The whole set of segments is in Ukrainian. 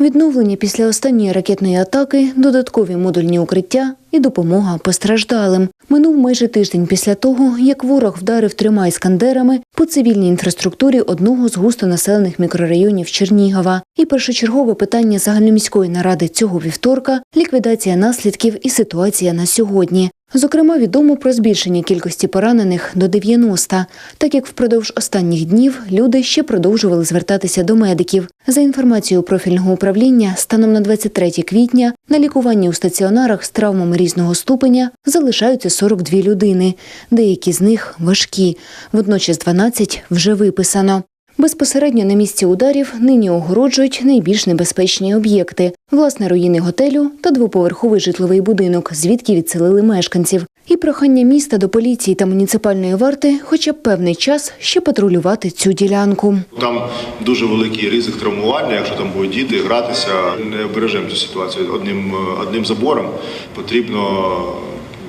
Відновлення після останньої ракетної атаки, додаткові модульні укриття і допомога постраждалим. Минув майже тиждень після того, як ворог вдарив трьома іскандерами по цивільній інфраструктурі одного з густонаселених мікрорайонів Чернігова. І першочергове питання загальноміської наради цього вівторка ліквідація наслідків і ситуація на сьогодні. Зокрема, відомо про збільшення кількості поранених до 90, так як впродовж останніх днів люди ще продовжували звертатися до медиків. За інформацією профільного управління, станом на 23 квітня на лікуванні у стаціонарах з травмами різного ступеня залишаються 42 людини, деякі з них важкі. Водночас 12 вже виписано. Безпосередньо на місці ударів нині огороджують найбільш небезпечні об'єкти власне руїни готелю та двоповерховий житловий будинок, звідки відселили мешканців. І прохання міста до поліції та муніципальної варти, хоча б певний час ще патрулювати цю ділянку. Там дуже великий ризик травмування. Якщо там будуть діти гратися, не обережемо цю ситуацію одним одним забором. Потрібно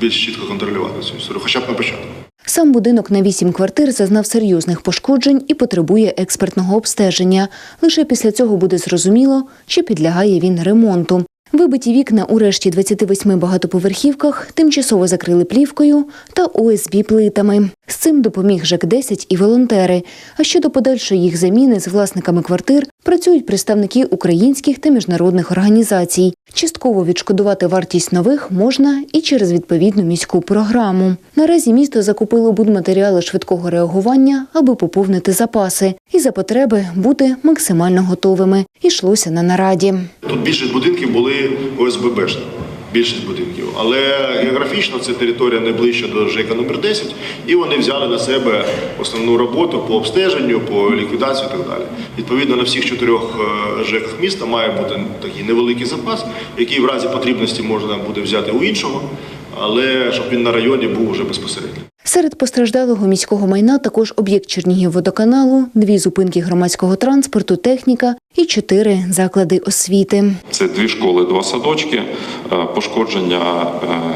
більш чітко контролювати цю історію, хоча б на початку. Сам будинок на вісім квартир зазнав серйозних пошкоджень і потребує експертного обстеження. Лише після цього буде зрозуміло, чи підлягає він ремонту. Вибиті вікна у решті 28 багатоповерхівках тимчасово закрили плівкою та ОСБ плитами. З цим допоміг ЖЕК-10 і волонтери. А щодо подальшої їх заміни з власниками квартир працюють представники українських та міжнародних організацій. Частково відшкодувати вартість нових можна і через відповідну міську програму. Наразі місто закупило будматеріали швидкого реагування, аби поповнити запаси, і за потреби бути максимально готовими. Ішлося на нараді. Тут більшість будинків були ОСББшні. Більшість будинків, але географічно це територія найближча до ЖК номер 10 і вони взяли на себе основну роботу по обстеженню, по ліквідації і так далі. Відповідно, на всіх чотирьох е, ЖЕКах міста має бути такий невеликий запас, який в разі потрібності можна буде взяти у іншого, але щоб він на районі був вже безпосередньо. Серед постраждалого міського майна також об'єкт Чернігівводоканалу, дві зупинки громадського транспорту, техніка і чотири заклади освіти. Це дві школи, два садочки. Е, Пошкодження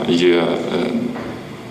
е, є е,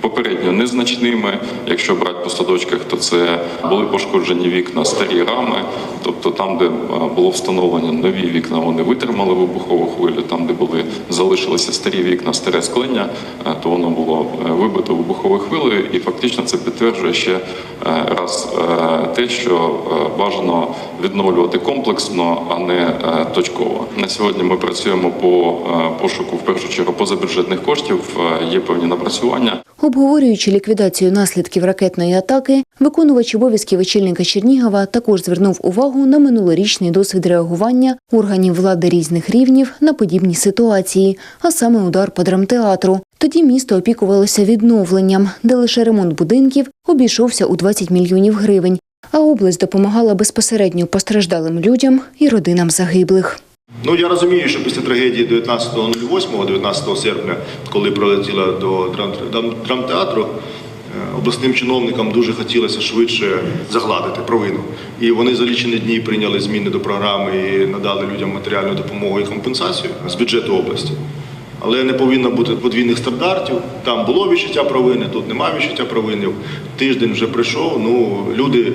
попередньо незначними. Якщо брати по садочках, то це були пошкоджені вікна, старі рами. Тобто там, де було встановлено нові вікна, вони витримали вибухову хвилю. Там, де були залишилися старі вікна, старе склення, е, то воно було е, вибито вибуховою хвилею, і фактично це підтверджує ще раз е, те, що е, бажано відновлювати комплексно, а не е, точково. На сьогодні ми працюємо по е, пошуку в першу чергу позабюджетних коштів. Е, Є певні напрацювання. Обговорюючи ліквідацію наслідків ракетної атаки, виконувач обов'язків очільника Чернігова також звернув увагу на минулорічний досвід реагування органів влади різних рівнів на подібні ситуації, а саме удар по драмтеатру. Тоді місто опікувалося відновленням, де лише ремонт будинків обійшовся у 20 мільйонів гривень, а область допомагала безпосередньо постраждалим людям і родинам загиблих. Ну я розумію, що після трагедії 19.08, 19 серпня, коли прилетіла до драм- драм- драмтеатру, е, обласним чиновникам дуже хотілося швидше загладити провину. І вони за лічені дні прийняли зміни до програми і надали людям матеріальну допомогу і компенсацію з бюджету області. Але не повинно бути подвійних стандартів. Там було відчуття провини, тут немає відчуття провини. Тиждень вже прийшов. Ну люди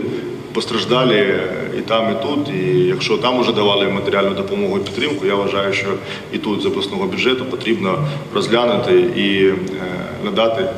постраждалі і там, і тут. І якщо там вже давали матеріальну допомогу і підтримку, я вважаю, що і тут з обласного бюджету потрібно розглянути і е, надати е,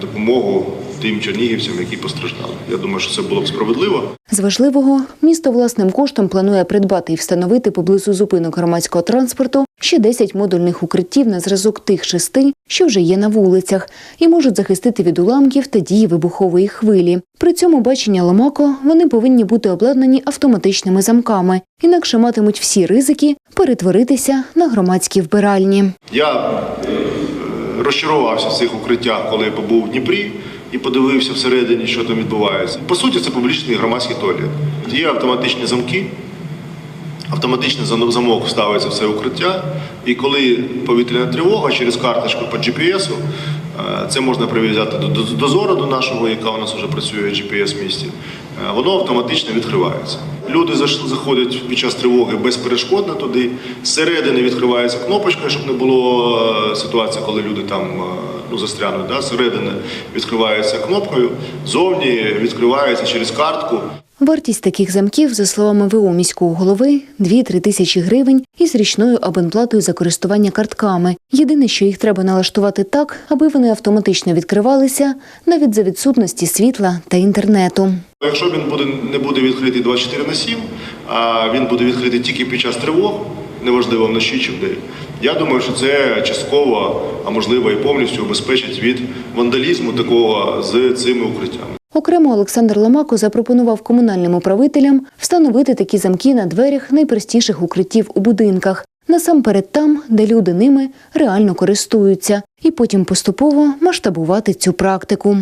допомогу тим чернігівцям, які постраждали. Я думаю, що це було б справедливо. З важливого місто власним коштом планує придбати і встановити поблизу зупинок громадського транспорту ще 10 модульних укриттів на зразок тих шести, що вже є на вулицях, і можуть захистити від уламків та дії вибухової хвилі. При цьому бачення Ломако вони повинні бути обладнані автоматичними замками, інакше матимуть всі ризики перетворитися на громадські вбиральні. Я е, розчарувався в цих укриттях, коли я побув в Дніпрі і подивився всередині, що там відбувається. По суті, це публічний громадський туалет. Є автоматичні замки, автоматичний замок ставиться в це укриття, і коли повітряна тривога через карточку по GPS, е, це можна прив'язати до до- дозору до нашого, яка у нас вже працює GPS в місті. е, Воно автоматично відкривається. Люди заходять під час тривоги безперешкодно туди. Зсередини відкривається кнопочка, щоб не було е, ситуації, коли люди там е, ну, застрянуть. Да? Зсередини відкривається кнопкою, зовні відкривається через картку. Вартість таких замків, за словами ВО міського голови, 2-3 тисячі гривень із річною абонплатою за користування картками. Єдине, що їх треба налаштувати так, аби вони автоматично відкривалися навіть за відсутності світла та інтернету. Якщо він буде не буде відкритий 24 на 7, а він буде відкритий тільки під час тривог, неважливо вночі чи вдень, я думаю, що це частково, а можливо і повністю обезпечить від вандалізму такого з цими укриттями. Окремо Олександр Ломако запропонував комунальним управителям встановити такі замки на дверях найпростіших укриттів у будинках, насамперед там, де люди ними реально користуються, і потім поступово масштабувати цю практику.